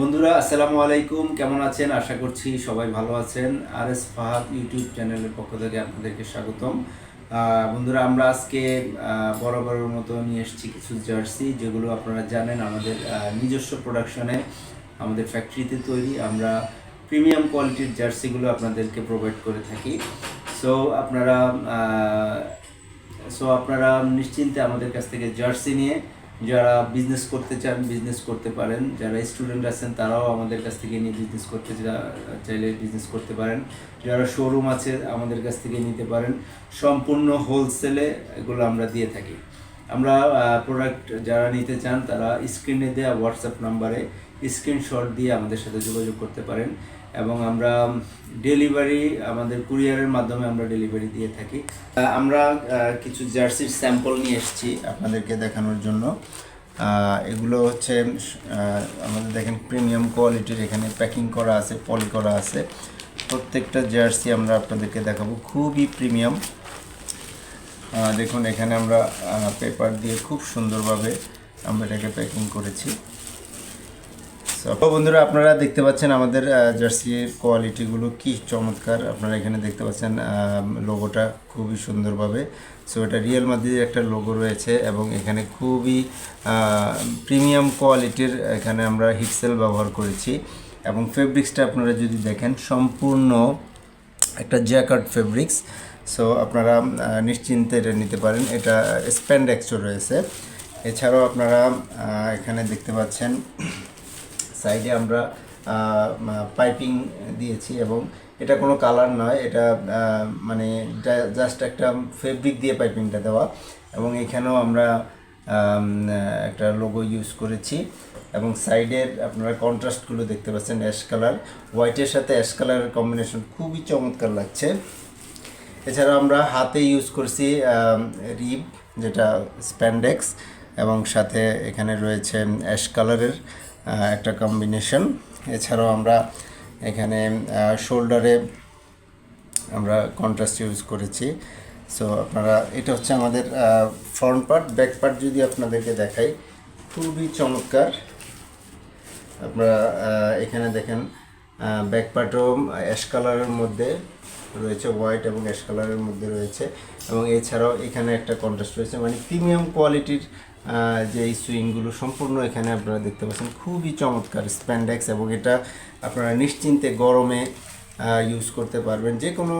বন্ধুরা, আসসালামু আলাইকুম। কেমন আছেন? আশা করছি সবাই ভালো আছেন। আর এস ফাহাদ ইউটিউব চ্যানেলের পক্ষ থেকে আপনাদেরকে স্বাগতম। বন্ধুরা, আমরা আজকে বরাবরের মতো নিয়ে এসেছি কিছু জার্সি, যেগুলো আপনারা জানেন আমাদের নিজস্ব প্রোডাকশনে, আমাদের ফ্যাক্টরিতে তৈরি। আমরা প্রিমিয়াম কোয়ালিটির জার্সিগুলো আপনাদেরকে প্রোভাইড করে থাকি। সো, আপনারা সো আপনারা নিশ্চিন্তে আমাদের কাছ থেকে জার্সি নিয়ে যারা বিজনেস করতে চান বিজনেস করতে পারেন। যারা স্টুডেন্ট আছেন, তারাও আমাদের কাছ থেকে নিয়ে বিজনেস করতে চাইলে বিজনেস করতে পারেন। যারা শোরুম আছে, আমাদের কাছ থেকে নিতে পারেন। সম্পূর্ণ হোলসেলে এগুলো আমরা দিয়ে থাকি। আমরা প্রোডাক্ট যারা নিতে চান, তারা স্ক্রিনে দেওয়া হোয়াটসঅ্যাপ নাম্বারে স্ক্রিনশট দিয়ে আমাদের সাথে যোগাযোগ করতে পারেন। এবং আমরা ডেলিভারি, আমাদের কুরিয়ারের মাধ্যমে আমরা ডেলিভারি দিয়ে থাকি। আমরা কিছু জার্সির স্যাম্পল নিয়ে এসেছি আপনাদেরকে দেখানোর জন্য। এগুলো হচ্ছে আমাদের দেখেন প্রিমিয়াম কোয়ালিটির এখানে প্যাকিং করা আছে, পলি করা আছে। প্রত্যেকটা জার্সি আমরা আপনাদেরকে দেখাবো, খুবই প্রিমিয়াম। দেখুন এখানে আমরা পেপার দিয়ে খুব সুন্দরভাবে আমরা এটাকে প্যাকিং করেছি। তো বন্ধুরা, আপনারা দেখতে পাচ্ছেন আমাদের জার্সির কোয়ালিটিগুলো কি চমৎকার। আপনারা এখানে দেখতে পাচ্ছেন লোগোটা খুবই সুন্দরভাবে। সো এটা রিয়েল মাদ্রিদের একটা লোগো রয়েছে এবং এখানে খুবই প্রিমিয়াম কোয়ালিটির এখানে আমরা হিটসেল ব্যবহার করেছি। এবং ফেব্রিক্সটা আপনারা যদি দেখেন, সম্পূর্ণ একটা জ্যাকার্ড ফেব্রিক্স সো আপনারা নিশ্চিন্তে এটা নিতে পারেন। এটা স্প্যান্ডেক্সও রয়েছে। এছাড়াও আপনারা এখানে দেখতে পাচ্ছেন সাইডে আমরা পাইপিং দিয়েছি এবং এটা কোনো কালার নয়, এটা মানে জাস্ট একটা ফেব্রিক দিয়ে পাইপিংটা দেওয়া এবং এখানেও আমরা একটা লোগো ইউজ করেছি এবং সাইডের আপনারা কন্ট্রাস্টগুলো দেখতে পাচ্ছেন অ্যাশ কালার, হোয়াইটের সাথে অ্যাশ কালারের কম্বিনেশন খুবই চমৎকার লাগছে। এছাড়া আমরা হাতে ইউজ করছি রিব যেটা স্প্যান্ডেক্স এবং সাথে এখানে রয়েছে অ্যাশ কালারের একটা কম্বিনেশন এছাড়াও আমরা এখানে শোল্ডারে আমরা কন্ট্রাস্ট ইউজ করেছি। সো আপনারা, এটা হচ্ছে আমাদের ফ্রন্ট পার্ট ব্যাক পার্ট যদি আপনাদেরকে দেখাই, খুবই চমৎকার। আপনারা এখানে দেখেন ব্যাক পার্টও অ্যাশ কালারের মধ্যে। রয়েছে হোয়াইট এবং অ্যাশ কালারের মধ্যে রয়েছে। এবং এছাড়াও এখানে একটা কন্ট্রাস্ট রয়েছে মানে প্রিমিয়াম কোয়ালিটির যে এই সুইংগুলো সম্পূর্ণ এখানে আপনারা দেখতে পাচ্ছেন। খুবই চমৎকার স্প্যান্ডেক্স এবং এটা আপনারা নিশ্চিন্তে গরমে ইউজ করতে পারবেন। যে কোনো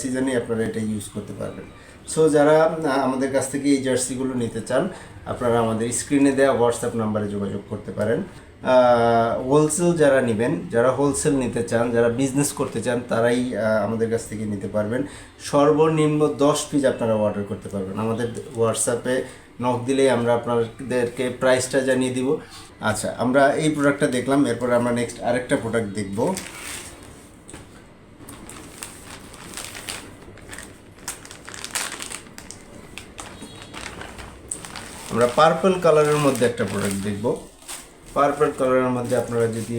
সিজনে আপনারা এটা ইউজ করতে পারবেন। সো যারা আমাদের কাছ থেকে এই জার্সিগুলো নিতে চান, আপনারা আমাদের স্ক্রিনে দেওয়া হোয়াটসঅ্যাপ নাম্বারে যোগাযোগ করতে পারেন। হোলসেল যারা নেবেন, যারা হোলসেল নিতে চান, যারা বিজনেস করতে চান, তারাই আমাদের কাছ থেকে নিতে পারবেন। সর্বনিম্ন দশ পিস আপনারা অর্ডার করতে পারবেন। আমাদের হোয়াটসঅ্যাপে নক দিলেই আমরা আপনাদেরকে প্রাইসটা জানিয়ে দিব। আচ্ছা আমরা এই প্রোডাক্টটা দেখলাম, এরপর আমরা নেক্সট আরেকটা প্রোডাক্ট দেখব। আমরা পার্পল কালারের মধ্যে একটা প্রোডাক্ট দেখব। পার্পল কালারের মধ্যে আপনারা যদি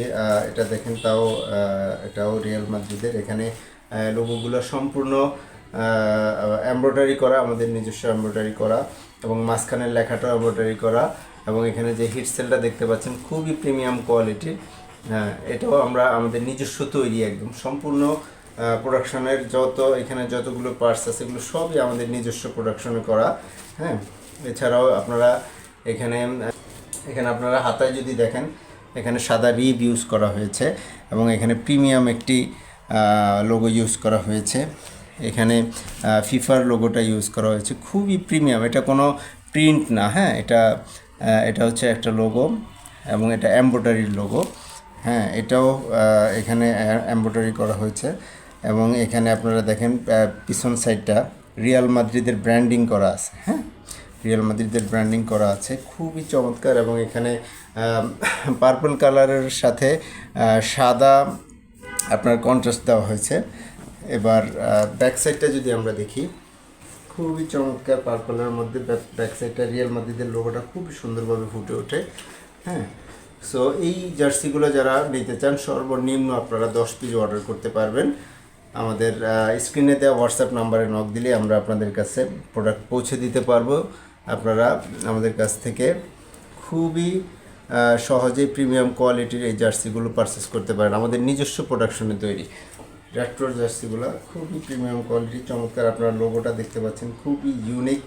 এটা দেখেন, তাও এটাও রিয়েল মাদ্রিদের এখানে লোগোগুলো সম্পূর্ণ এমব্রয়ডারি করা, আমাদের নিজস্ব এমব্রয়ডারি করা, এবং মাঝখানের লেখাটাও এমব্রয়ডারি করা, এবং এখানে যে হিট সেলটা দেখতে পাচ্ছেন, খুবই প্রিমিয়াম কোয়ালিটি হ্যাঁ এটাও আমরা, আমাদের নিজস্ব তৈরি একদম। সম্পূর্ণ প্রোডাকশনের যত, এখানে যতগুলো পার্টস আছে, এগুলো সবই আমাদের নিজস্ব প্রোডাকশনে করা। হ্যাঁ এছাড়াও আপনারা এখানে এখানে আপনারা হাতায় যদি দেখেন, এখানে সাদা রিব ইউজ করা হয়েছে এবং এখানে প্রিমিয়াম একটি লোগো ইউজ করা হয়েছে। এখানে ফিফার লোগোটা ইউজ করা হয়েছে। খুবই প্রিমিয়াম। এটা কোনো প্রিন্ট না হ্যাঁ? এটা এটা হচ্ছে একটা লোগো এবং এটা এম্ব্রয়ডারির লোগো হ্যাঁ এটাও এখানে এম্ব্রয়ডারি করা হয়েছে এবং এখানে আপনারা দেখেন পিছন সাইডটা রিয়াল মাদ্রিদের ব্র্যান্ডিং করা আছে। হ্যাঁ? রিয়াল মাদ্রিদের ব্র্যান্ডিং করা আছে। খুবই চমৎকার এবং এখানে পার্পল কালারের সাথে সাদা আপনার কন্ট্রাস্ট দেওয়া হয়েছে। এবার ব্যাক সাইডটা যদি আমরা দেখি, খুবই চমৎকার পার্পলের মধ্যে ব্যাক সাইডটা রিয়াল মাদ্রিদের লোগোটা খুব সুন্দরভাবে ফুটে ওঠে। হ্যাঁ সো এই জার্সিগুলো যারা নিতে চান, সর্বনিম্ন আপনারা দশ পিস অর্ডার করতে পারবেন। আমাদের স্ক্রিনে দেওয়া হোয়াটসঅ্যাপ নাম্বারে নক দিলে আমরা আপনাদের কাছে প্রোডাক্ট পৌঁছে দিতে পারব। আপনারা আমাদের কাছ থেকে খুবই সহজেই প্রিমিয়াম কোয়ালিটির এই জার্সিগুলো পারচেস করতে পারেন। আমাদের নিজস্ব প্রোডাকশনে তৈরি। রেট্রো জার্সিগুলো খুবই প্রিমিয়াম কোয়ালিটি চমৎকার। আপনারা লোগোটা দেখতে পাচ্ছেন, খুবই ইউনিক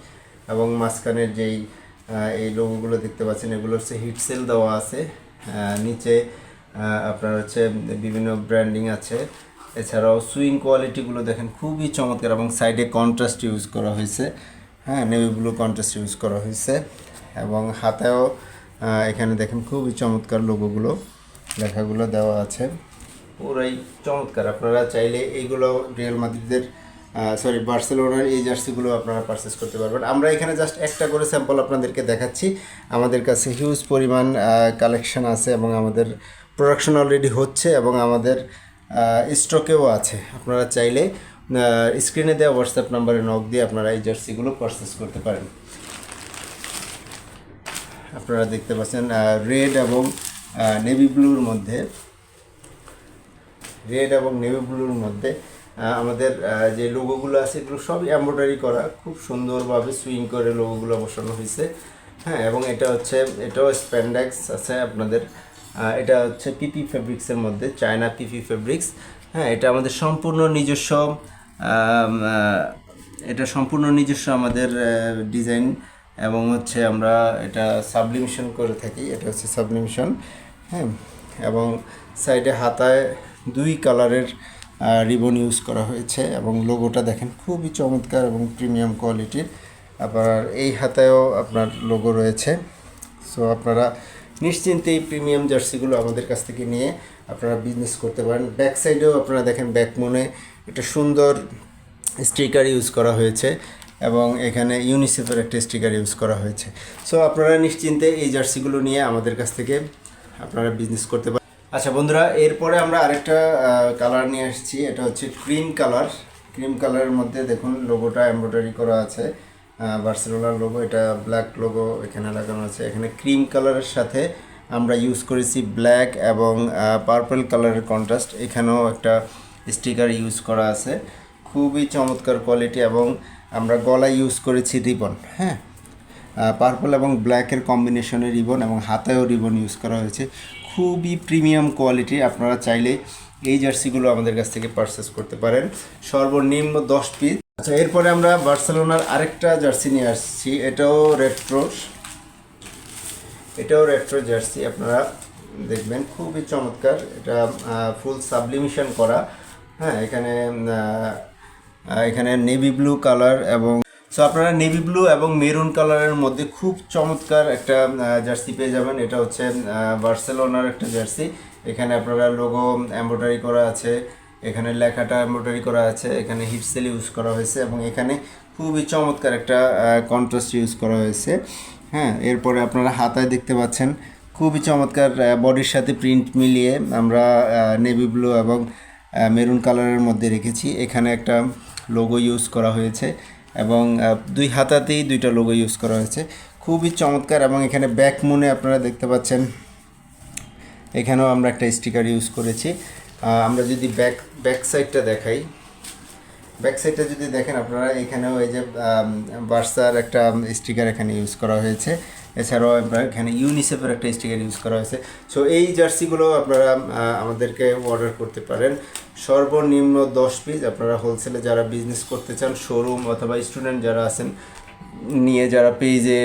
এবং মাঝখানের যেই এই লোগোগুলো দেখতে পাচ্ছেন, এগুলো হচ্ছে হিটসেল দেওয়া আছে। নিচে আপনার হচ্ছে বিভিন্ন ব্র্যান্ডিং আছে। এছাড়াও সুইং কোয়ালিটিগুলো দেখেন, খুবই চমৎকার এবং সাইডে কন্ট্রাস্ট ইউজ করা হয়েছে। হ্যাঁ নেভি ব্লু কন্ট্রাস্ট ইউজ করা হয়েছে এবং হাতেও এখানে দেখেন খুবই চমৎকার লোগোগুলো লেখাগুলো দেওয়া আছে। পুরাই চমৎকার। আপনারা চাইলে এইগুলো রিয়েল মাদ্রিদের সরি বার্সেলোনার এই জার্সিগুলো আপনারা পারচেস করতে পারবেন। আমরা এখানে জাস্ট একটা করে স্যাম্পল আপনাদেরকে দেখাচ্ছি। আমাদের কাছে হিউজ পরিমাণ কালেকশন আছে এবং আমাদের প্রোডাকশন অলরেডি হচ্ছে এবং আমাদের স্টকেও আছে। আপনারা চাইলে স্ক্রিনে দেওয়া হোয়াটসঅ্যাপ নাম্বারে নক দিয়ে আপনারা এই জার্সিগুলো পারচেস করতে পারেন। আপনারা দেখতে পাচ্ছেন রেড এবং নেভি ব্লুর মধ্যে রেড এবং নেভি ব্লুর মধ্যে আমাদের যে লোগোগুলো আছে এগুলো সবই এমব্রয়ডারি করা, খুব সুন্দরভাবে সুইং করে লোগোগুলো বসানো হয়েছে। হ্যাঁ এবং এটা হচ্ছে, এটাও স্প্যান্ডেক্স আছে আপনাদের এটা হচ্ছে পিপি ফেব্রিক্সের মধ্যে চায়না পিপি ফেব্রিক্স হ্যাঁ এটা আমাদের সম্পূর্ণ নিজস্ব এটা সম্পূর্ণ নিজস্ব আমাদের ডিজাইন এবং হচ্ছে আমরা এটা সাবলিমিশন করে থাকি। এটা হচ্ছে সাবলিমিশন হ্যাঁ? এবং সাইডে হাতায় দুই কালারের রিবন ইউজ করা হয়েছে এবং লোগোটা দেখেন খুবই চমৎকার এবং প্রিমিয়াম কোয়ালিটির। আবার এই হাতায়ও আপনার লোগো রয়েছে। সো আপনারা নিশ্চিন্তে এই প্রিমিয়াম জার্সিগুলো আমাদের কাছ থেকে নিয়ে আপনারা বিজনেস করতে পারেন। ব্যাক সাইডেও আপনারা দেখেন ব্যাক মনে একটা সুন্দর স্টিকার ইউজ করা হয়েছে এবং এখানে ইউনিসেফের একটা স্টিকার ইউজ করা হয়েছে। সো আপনারা নিশ্চিন্তে এই জার্সিগুলো নিয়ে আমাদের কাছ থেকে আপনারা বিজনেস করতে পারেন। আচ্ছা বন্ধুরা, এরপরে আমরা আরেকটা কালার নিয়ে আসছি। এটা হচ্ছে ক্রিম কালার ক্রিম কালারের মধ্যে দেখুন লোগোটা এমব্রয়ডারি করা আছে। বার্সেলোনার লোগো এটা ব্ল্যাক লোগো এখানে লাগানো আছে। এখানে ক্রিম কালারের সাথে আমরা ইউজ করেছি ব্ল্যাক এবং পার্পল কালারের কন্ট্রাস্ট এখানেও একটা স্টিকার ইউজ করা আছে। খুবই চমৎকার কোয়ালিটি এবং আমরা গলায় ইউজ করেছি রিবন হ্যাঁ? পার্পল এবং ব্ল্যাকের কম্বিনেশনের রিবন এবং হাতেও রিবন ইউজ করা হয়েছে। খুবই প্রিমিয়াম কোয়ালিটি আপনারা চাইলে এই জার্সিগুলো আমাদের কাছ থেকে পারচেস করতে পারেন। সর্বনিম্ন দশ পিস আচ্ছা এরপরে আমরা বার্সেলোনার আরেকটা জার্সি নিয়ে আসছি। এটাও রেট্রো এটাও রেট্রো জার্সি, আপনারা দেখবেন। খুবই চমৎকার। এটা ফুল সাবলিমিশন করা। হ্যাঁ এখানে এখানে নেভি ব্লু কালার এবং সো আপনারা নেভি ব্লু এবং মেরুন কালারের মধ্যে খুব চমৎকার একটা জার্সি পেয়ে যাবেন। এটা হচ্ছে বার্সেলোনার একটা জার্সি। এখানে আপনারা লোগো এমব্রয়ডারি করা আছে। এখানে লেখাটা এমব্রয়ডারি করা আছে, এখানে হিটসেল ইউজ করা হয়েছে এবং এখানে খুবই চমৎকার একটা কন্ট্রাস্ট ইউজ করা হয়েছে। হ্যাঁ এরপরে আপনারা হাতায় দেখতে পাচ্ছেন, খুবই চমৎকার বডির সাথে প্রিন্ট মিলিয়ে আমরা নেভি ব্লু এবং মেরুন কালারের মধ্যে রেখেছি। এখানে একটা লোগো ইউজ করা হয়েছে এবং দুই হাতাতেই দুইটা লোগো ইউজ করা হয়েছে। খুবই চমৎকার এবং এখানে ব্যাক মুনে আপনারা দেখতে পাচ্ছেন, এখানেও আমরা একটা স্টিকার ইউজ করেছি। আমরা যদি ব্যাক ব্যাক সাইডটা দেখাই। ব্যাক সাইডটা যদি দেখেন আপনারা, এখানেও এই যে বার্সার একটা স্টিকার এখানে ইউজ করা হয়েছে। এছাড়াও এখানে ইউনিসেফের একটা স্টিকার ইউজ করা হয়েছে। সো এই জার্সিগুলো আপনারা আমাদেরকে অর্ডার করতে পারেন। সর্বনিম্ন দশ পিস আপনারা হোলসেলে যারা বিজনেস করতে চান শোরুম অথবা স্টুডেন্ট যারা আছেন, নিয়ে যারা পেজে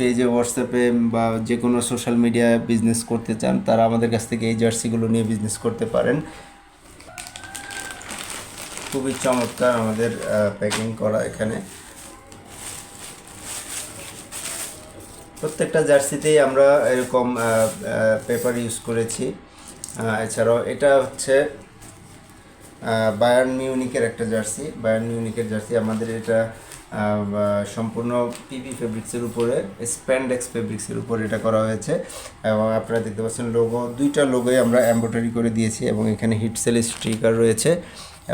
পেজে হোয়াটসঅ্যাপে বা যে কোনো সোশ্যাল মিডিয়ায় বিজনেস করতে চান, তারা আমাদের কাছ থেকে এই জার্সিগুলো নিয়ে বিজনেস করতে পারেন। খুবই চমৎকার আমাদের প্যাকিং করা এখানে। প্রত্যেকটা জার্সিতেই আমরা এরকম পেপার ইউজ করেছি। এছাড়াও এটা হচ্ছে বায়ার্ন মিউনিকের একটা জার্সি বায়ার্ন মিউনিকের জার্সি আমাদের এটা সম্পূর্ণ পিপি ফেব্রিক্সের উপরে স্প্যান্ডেক্স ফেব্রিক্সের উপরে এটা করা হয়েছে। এবং আপনারা দেখতে পাচ্ছেন লোগো দুইটা লোগোই আমরা এমব্রয়ডারি করে দিয়েছি এবং এখানে হিটসেল স্টিকার রয়েছে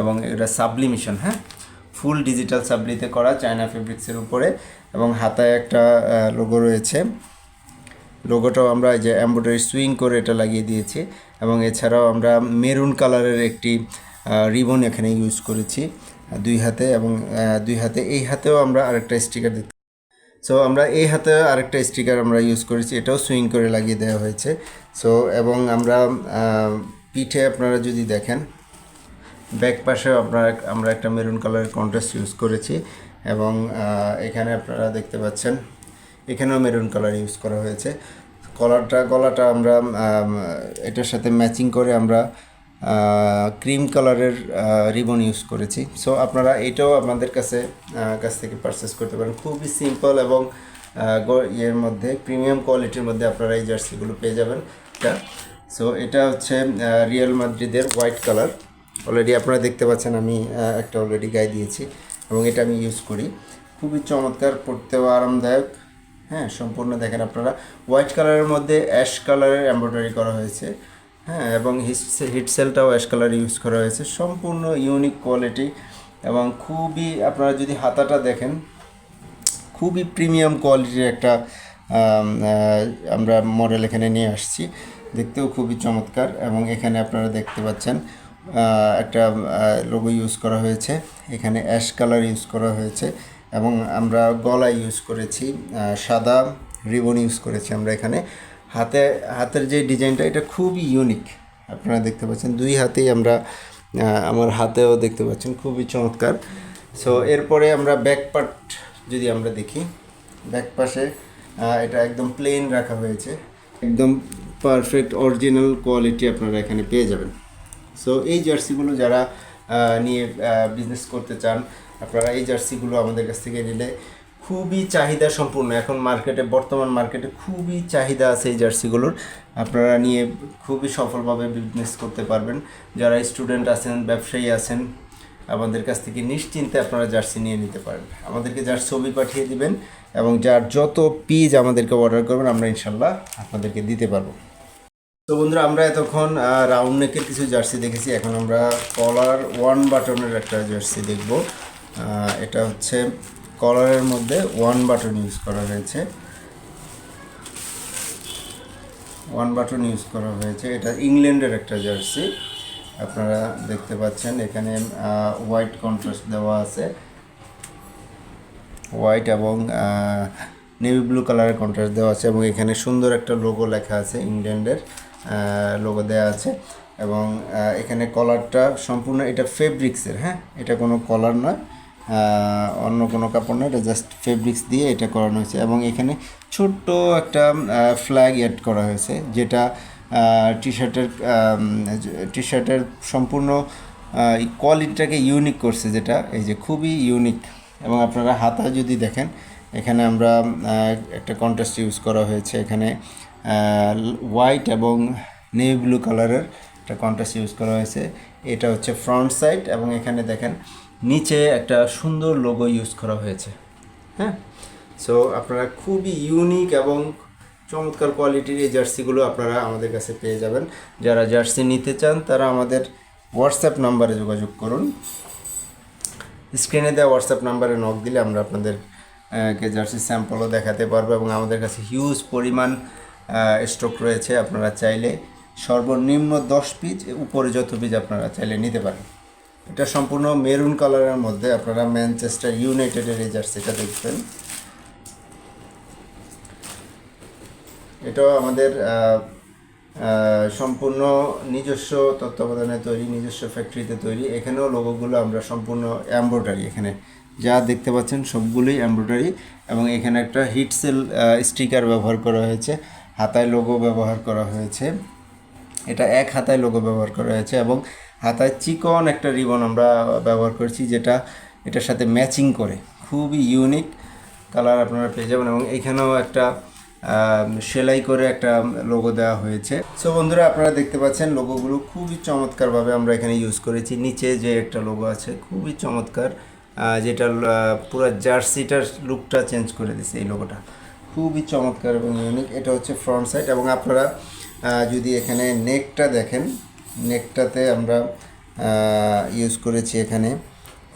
এবং এটা সাবলিমিশন হ্যাঁ? ফুল ডিজিটাল সাবলিতে করা চায়না ফেব্রিক্সের উপরে এবং হাতায় একটা লোগো রয়েছে। লোগোটাও আমরা যে এমব্রয়ডারি সুইং করে এটা লাগিয়ে দিয়েছি। এবং এছাড়াও আমরা মেরুন কালারের একটি রিবন এখানে ইউজ করেছি দুই হাতে এবং দুই হাতে। এই হাতেও আমরা আরেকটা স্টিকার দেখতে সো আমরা এই হাতে আরেকটা স্টিকার আমরা ইউজ করেছি, এটাও সুইং করে লাগিয়ে দেওয়া হয়েছে। সো এবং আমরা পিঠে আপনারা যদি দেখেন ব্যাক পাশে আপনারা, আমরা একটা মেরুন কালারের কন্ট্রাস্ট ইউজ করেছি এবং এখানে আপনারা দেখতে পাচ্ছেন, এখানেও মেরুন কালার ইউজ করা হয়েছে। কলারটা গলাটা আমরা এটার সাথে ম্যাচিং করে আমরা ক্রিম কালারের রিবন ইউজ করেছি। সো আপনারা এটাও আপনাদের কাছে কাছ থেকে পারচেস করতে পারেন। খুবই সিম্পল এবং ইয়ের মধ্যে প্রিমিয়াম কোয়ালিটির মধ্যে আপনারা এই জার্সিগুলো পেয়ে যাবেন। এটা সো এটা হচ্ছে রিয়েল মাদ্রিদের হোয়াইট কালার অলরেডি আপনারা দেখতে পাচ্ছেন, আমি একটা অলরেডি গায়ে দিয়েছি এবং এটা আমি ইউজ করি। খুবই চমৎকার পড়তেও আরামদায়ক। হ্যাঁ সম্পূর্ণ দেখেন আপনারা। হোয়াইট কালারের মধ্যে অ্যাশ কালারের এমব্রয়ডারি করা হয়েছে। হ্যাঁ এবং হিট সেলটাও অ্যাশ কালার ইউজ করা হয়েছে। সম্পূর্ণ ইউনিক কোয়ালিটি এবং খুবই আপনারা যদি হাতাটা দেখেন, খুবই প্রিমিয়াম কোয়ালিটির একটা আমরা মডেল এখানে নিয়ে আসছি। দেখতেও খুবই চমৎকার এবং এখানে আপনারা দেখতে পাচ্ছেন একটা লোগো ইউজ করা হয়েছে। এখানে অ্যাশ কালার ইউজ করা হয়েছে এবং আমরা গলা ইউজ করেছি সাদা রিবন ইউজ করেছি আমরা এখানে। হাতে, হাতের যে ডিজাইনটা, এটা খুবই ইউনিক আপনারা দেখতে পাচ্ছেন, দুই হাতেই আমরা আমার হাতেও দেখতে পাচ্ছেন, খুবই চমৎকার। সো এরপরে আমরা ব্যাক পার্ট যদি আমরা দেখি ব্যাক পাশে এটা একদম প্লেন রাখা হয়েছে। একদম পারফেক্ট অরিজিনাল কোয়ালিটি আপনারা এখানে পেয়ে যাবেন। সো এই জার্সিগুলো যারা নিয়ে বিজনেস করতে চান, আপনারা এই জার্সিগুলো আমাদের কাছ থেকে নিলে খুবই চাহিদা সম্পূর্ণ। এখন মার্কেটে বর্তমান মার্কেটে খুবই চাহিদা আছে এই জার্সিগুলোর। আপনারা নিয়ে খুবই সফলভাবে বিজনেস করতে পারবেন। যারা স্টুডেন্ট আছেন, ব্যবসায়ী আছেন, আমাদের কাছ থেকে নিশ্চিন্তে আপনারা জার্সি নিয়ে নিতে পারেন আমাদেরকে যার ছবি পাঠিয়ে দিবেন এবং যার যত পিস আমাদেরকে অর্ডার করবেন, আমরা ইনশাল্লাহ আপনাদেরকে দিতে পারব। তো বন্ধুরা, আমরা এতক্ষণ রাউন্ড নেকের কিছু জার্সি দেখেছি। এখন আমরা কলার ওয়ান বাটনের একটা জার্সি দেখব। এটা হচ্ছে কলারের মধ্যে ওয়ান বাটন ইউজ করা হয়েছে। ওয়ান বাটন ইউজ করা হয়েছে। এটা ইংল্যান্ডের একটা জার্সি আপনারা দেখতে পাচ্ছেন, এখানে হোয়াইট কন্ট্রাস্ট দেওয়া আছে। হোয়াইট এবং নেভি ব্লু কালারের কন্ট্রাস্ট দেওয়া আছে এবং এখানে সুন্দর একটা লোগো লেখা আছে ইংল্যান্ডের লোগো দেওয়া আছে এবং এখানে কলারটা সম্পূর্ণ, এটা ফেব্রিক্সের হ্যাঁ? এটা কোনো কলার নয়। অন্য কোনো কাপড় নয় এটা জাস্ট ফেব্রিক্স দিয়ে এটা করানো হয়েছে। এবং এখানে ছোট্ট একটা ফ্ল্যাগ অ্যাড করা হয়েছে, যেটা টি শার্টের টি শার্টের সম্পূর্ণ কোয়ালিটিটাকে ইউনিক করছে যেটা, এই যে খুবই ইউনিক এবং আপনারা হাতা যদি দেখেন, এখানে আমরা একটা কন্ট্রাস্ট ইউজ করা হয়েছে। এখানে হোয়াইট এবং নেভি ব্লু কালারের একটা কন্ট্রাস্ট ইউজ করা হয়েছে। এটা হচ্ছে ফ্রন্ট সাইড এবং এখানে দেখেন নিচে একটা সুন্দর লোগো ইউজ করা হয়েছে। হ্যাঁ? সো আপনারা খুবই ইউনিক এবং চমৎকার কোয়ালিটির এই জার্সিগুলো আপনারা আমাদের কাছে পেয়ে যাবেন। যারা জার্সি নিতে চান, তারা আমাদের হোয়াটসঅ্যাপ নাম্বারে যোগাযোগ করুন। স্ক্রিনে দেওয়া হোয়াটসঅ্যাপ নাম্বারে নক দিলে আমরা আপনাদের কে জার্সি স্যাম্পলও দেখাতে পারব এবং আমাদের কাছে হিউজ পরিমাণ স্টক রয়েছে। আপনারা চাইলে সর্বনিম্ন দশ পিস উপরে যত পিস আপনারা চাইলে নিতে পারেন। এটা সম্পূর্ণ মেরুন কালারের মধ্যে আপনারা ম্যানচেস্টার ইউনাইটেডের এই জার্সিটা দেখবেন। এটাও আমাদের সম্পূর্ণ নিজস্ব তত্ত্বাবধানে তৈরি, নিজস্ব ফ্যাক্টরিতে তৈরি। এখানেও লোগোগুলো আমরা সম্পূর্ণ এমব্রয়ডারি এখানে যা দেখতে পাচ্ছেন সবগুলোই এমব্রয়ডারি এবং এখানে একটা হিটসেল স্টিকার ব্যবহার করা হয়েছে, হাতায় লোগো ব্যবহার করা হয়েছে। এটা এক হাতায় লোগো ব্যবহার করা হয়েছে এবং হাতায় চিকন একটা রিবন আমরা ব্যবহার করেছি যেটা এটার সাথে ম্যাচিং করে। খুবই ইউনিক কালার আপনারা পেয়ে যাবেন এবং এখানেও একটা সেলাই করে একটা লোগো দেওয়া হয়েছে। সো বন্ধুরা, আপনারা দেখতে পাচ্ছেন লোগোগুলো খুবই চমৎকারভাবে আমরা এখানে ইউজ করেছি। নিচে যে একটা লোগো আছে, খুবই চমৎকার যেটা পুরো জার্সিটার লুকটা চেঞ্জ করে দিছে এই লোগোটা খুবই চমৎকার এবং ইউনিক এটা হচ্ছে ফ্রন্ট সাইড এবং আপনারা যদি এখানে নেকটা দেখেন, নেকটাতে আমরা ইউজ করেছি এখানে।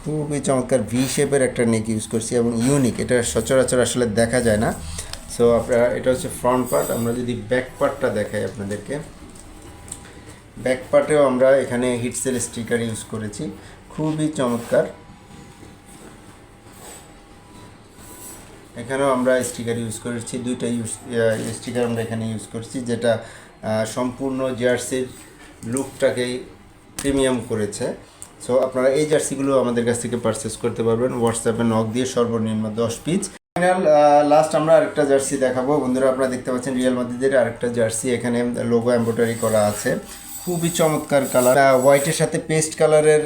খুবই চমৎকার ভি শেপের একটা নেক ইউজ করছি এবং ইউনিক এটা সচরাচর আসলে দেখা যায় না। সো আপনারা, এটা হচ্ছে ফ্রন্ট পার্ট আমরা যদি ব্যাক পার্টটা দেখাই আপনাদেরকে। ব্যাক পার্টেও আমরা এখানে হিটসেল স্টিকার ইউজ করেছি, খুবই চমৎকার। এখানেও আমরা স্টিকার ইউজ করেছি, দুইটা ইউজ স্টিকার আমরা এখানে ইউজ করছি, যেটা সম্পূর্ণ জার্সির লুকটাকে প্রিমিয়াম করেছে। সো আপনারা এই জার্সিগুলো আমাদের কাছ থেকে পারচেস করতে পারবেন। হোয়াটসঅ্যাপে নক দিয়ে সর্বনিম্ন দশ পিস ফাইনাল লাস্ট আমরা আরেকটা জার্সি দেখাবো। বন্ধুরা, আপনারা দেখতে পাচ্ছেন রিয়াল মাদ্রিদের আরেকটা জার্সি। এখানে লোগো এমব্রয়ডারি করা আছে। খুবই চমৎকার কালার হোয়াইটের সাথে পেস্ট কালারের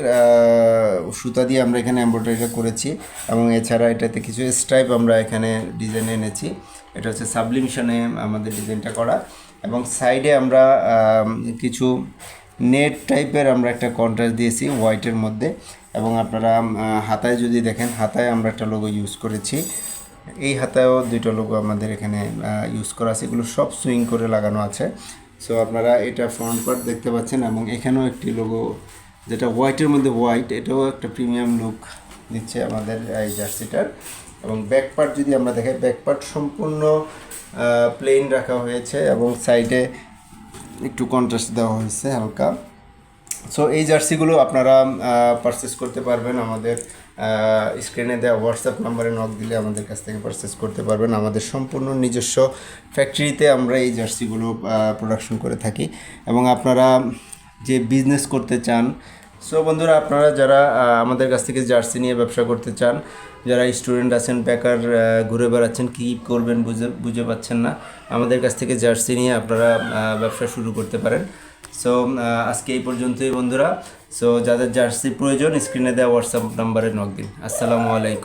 সুতা দিয়ে আমরা এখানে এমব্রয়ডারিটা করেছি। এবং এছাড়া এটাতে কিছু স্ট্রাইপ আমরা এখানে ডিজাইন এনেছি। এটা হচ্ছে সাবলিমিশনে আমাদের ডিজাইনটা করা। এবং সাইডে আমরা কিছু নেট টাইপের আমরা একটা কন্ট্রাস্ট দিয়েছি হোয়াইটের মধ্যে। এবং আপনারা হাতায় যদি দেখেন, হাতায় আমরা একটা লোগো ইউজ করেছি। এই হাতায়ও দুইটা লোগো আমাদের এখানে ইউজ করা আছে। এগুলো সব সুইং করে লাগানো আছে। সো আপনারা এটা ফ্রন্ট পার্ট দেখতে পাচ্ছেন এবং এখানেও একটি লোগো যেটা হোয়াইটের মধ্যে হোয়াইট এটাও একটা প্রিমিয়াম লুক দিচ্ছে আমাদের, এই জার্সিটার। এবং ব্যাক পার্ট যদি আমরা দেখাই ব্যাক পার্ট সম্পূর্ণ প্লেন রাখা হয়েছে এবং সাইডে একটু কন্ট্রাস্ট দেওয়া হয়েছে হালকা। সো এই জার্সিগুলো আপনারা পারচেস করতে পারবেন আমাদের স্ক্রিনে দেওয়া হোয়াটসঅ্যাপ নাম্বারে নক দিলে আমাদের কাছ থেকে পারচেস করতে পারবেন। আমাদের সম্পূর্ণ নিজস্ব ফ্যাক্টরিতে আমরা এই জার্সিগুলো প্রোডাকশন করে থাকি এবং আপনারা যে বিজনেস করতে চান সো বন্ধুরা আপনারা যারা আমাদের কাছ থেকে জার্সি নিয়ে ব্যবসা করতে চান যারা স্টুডেন্ট আছেন, বেকার ঘুরে বেড়াচ্ছেন, কী করবেন বুঝে বুঝে পাচ্ছেন না, আমাদের কাছ থেকে জার্সি নিয়ে আপনারা ব্যবসা শুরু করতে পারেন। সো আজকে এই পর্যন্তই বন্ধুরা। সো যাদের জার্সি প্রয়োজন স্ক্রিনে দেওয়া হোয়াটসঅ্যাপ নাম্বারে নক দিন। আসসালামু আলাইকুম।